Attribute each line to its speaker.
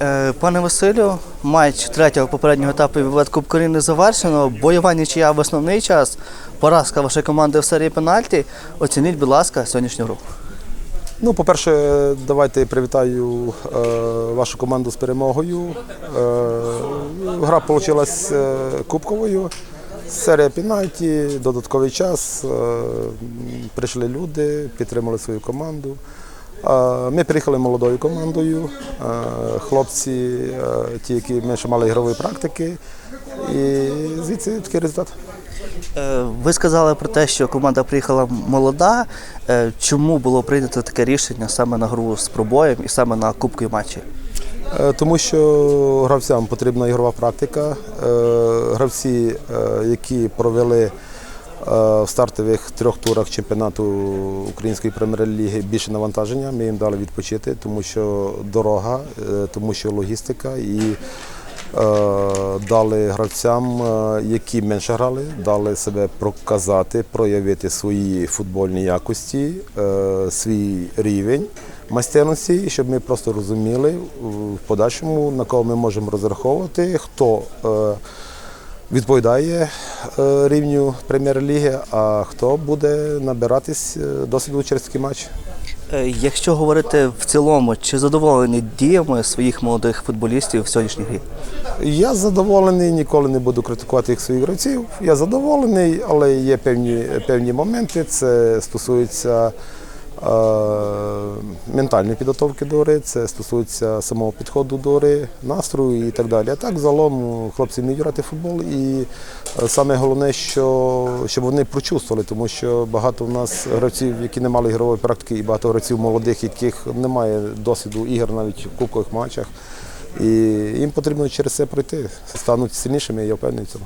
Speaker 1: Е, Пане Василю, матч третього попереднього етапу Кубку України завершено. Бойова нічия в основний час. Поразка вашої команди в серії пенальті. Оцініть, будь ласка, сьогоднішню гру.
Speaker 2: Ну, по-перше, давайте привітаю е, вашу команду з перемогою. Е, гра вийшла е, кубковою. Серія пенальті, додатковий час. Е, прийшли люди, підтримали свою команду. Ми приїхали молодою командою. Хлопці, е, ті, які менше мали ігрової практики. І звідси такий результат.
Speaker 1: Е, Ви сказали про те, що команда приїхала молода. Е, Чому було прийнято таке рішення саме на гру з пробоєм і саме на кубкові матчі?
Speaker 2: Тому що гравцям потрібна ігрова практика. Гравці, які провели в стартових трьох турах чемпіонату Української прем'єр-ліги більше навантаження, ми їм дали відпочити, тому що дорога, е, тому що логістика і е, дали гравцям, е, які менше грали, дали себе показати, проявити свої футбольні якості, е, свій рівень майстерності, і щоб ми просто розуміли в подальшому, на кого ми можемо розраховувати, хто е, відповідає е, рівню прем'єр-ліги, а хто буде набиратись е, досвіду через такий матч.
Speaker 1: Е, Якщо говорити в цілому, чи задоволені діями своїх молодих футболістів в сьогоднішній грі?
Speaker 2: Я задоволений, ніколи не буду критикувати їх своїх гравців. Я задоволений, але є певні, певні моменти. Це стосується е, ментальної підготовки до гри, це стосується самого підходу до гри, настрою і так далі. А так, загалом, хлопці вміють грати в футбол. І е, саме головне, що, щоб вони прочувствували, тому що багато в нас гравців, які не мали ігрової практики, і багато гравців молодих, яких немає досвіду ігор навіть в кубкових матчах. І їм потрібно через це пройти, стануть сильнішими, я впевнений в цьому.